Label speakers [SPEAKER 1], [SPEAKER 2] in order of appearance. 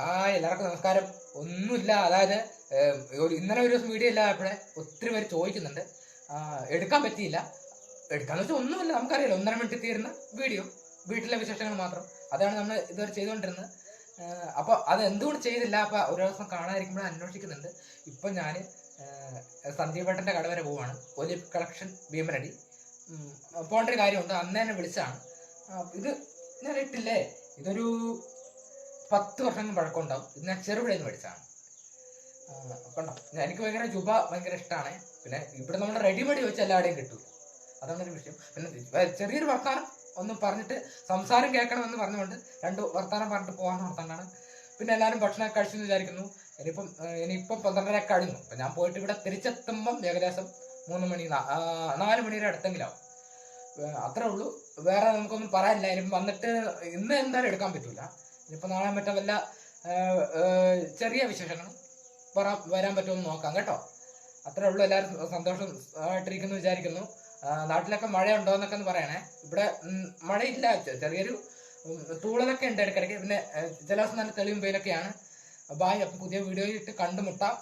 [SPEAKER 1] Hi എല്ലാവർക്കും നമസ്കാരം. ഒന്നുമില്ല അതായത് ഒരു ഇന്നലെ ഒരു ദിവസം വീഡിയോ ഇല്ല അപ്പോഴേ ഒത്തിരി പേര് ചോദിക്കുന്നുണ്ട്. എടുക്കാൻ പറ്റിയില്ല. എടുക്കാന്ന് വെച്ചാൽ ഒന്നുമില്ല നമുക്കറിയാലോ ഒന്നര മിനിറ്റ് തീരുന്ന വീഡിയോ വീട്ടിലെ വിശേഷങ്ങൾ മാത്രം. അതാണ് നമ്മൾ ഇതുവരെ ചെയ്തുകൊണ്ടിരുന്നത്. അപ്പോൾ അത് എന്തുകൊണ്ട് ചെയ്തില്ല? അപ്പോൾ ഒരു ദിവസം കാണാതിരിക്കുമ്പോൾ അന്വേഷിക്കുന്നുണ്ട്. ഇപ്പം ഞാൻ സന്ദീപേട്ടന്റെ കട വരെ പോവാണ്. ഒലിവ് കളക്ഷൻ ഭീമരടി പോകേണ്ട ഒരു കാര്യമുണ്ട്. അന്ന് തന്നെ വിളിച്ചാണ് ഇത് ഞാൻ ഇട്ടില്ലേ? ഇതൊരു പത്ത് വർഷം പഴക്കമുണ്ടാവും. ഇത് ഞാൻ ചെറുപുഴയിൽ നിന്ന് മേടിച്ചതാണ് കണ്ടോ? എനിക്ക് ഭയങ്കര ജുബ ഭയങ്കര ഇഷ്ടമാണ്. പിന്നെ ഇവിടെ നമ്മുടെ റെഡിമെയ്ഡ് വെച്ച് എല്ലാവരുടെയും കിട്ടും. അതാണ് ഒരു വിഷയം. പിന്നെ ചെറിയൊരു വർത്താനം ഒന്ന് പറഞ്ഞിട്ട് സംസാരം കേൾക്കണമെന്ന് പറഞ്ഞുകൊണ്ട് രണ്ട് വർത്താനം പറഞ്ഞിട്ട് പോകാൻ നടത്താനാണ് പിന്നെ എല്ലാവരും ഭക്ഷണം കഴിച്ചെന്ന് വിചാരിക്കുന്നു. ഇനിയിപ്പം ഇനിയിപ്പം പന്ത്രണ്ടര കഴിഞ്ഞു. അപ്പം ഞാൻ പോയിട്ട് ഇവിടെ തിരിച്ചെത്തുമ്പം ഏകദേശം മൂന്ന് മണി നാല് മണിയുടെ അടുത്തെങ്കിലാവും. അത്രേ ഉള്ളൂ. വേറെ നമുക്കൊന്നും പറയാനില്ല. ഇനി വന്നിട്ട് ഇന്ന് എന്തായാലും എടുക്കാൻ പറ്റൂല. ഇനിയിപ്പോൾ നാളെ മറ്റേ വല്ല ചെറിയ വിശേഷങ്ങളും പറ വരാൻ പറ്റുമെന്ന് നോക്കാം കേട്ടോ. അത്രേ ഉള്ളൂ. എല്ലാവരും സന്തോഷം ആയിട്ടിരിക്കുന്നു വിചാരിക്കുന്നു. നാട്ടിലൊക്കെ നാട്ടിലൊക്കെ മഴയുണ്ടോ എന്നൊക്കെ ഒന്ന് പറയണേ. ഇവിടെ മഴയില്ല. ചെറിയൊരു തൂളലൊക്കെ ഉണ്ട് ഇടയ്ക്കിടയ്ക്ക്. പിന്നെ ജലാസം നല്ല തെളിവും വെയിലൊക്കെയാണ്. ബായ് അപ്പം പുതിയ വീഡിയോ ഇട്ട് കണ്ടുമുട്ടാം.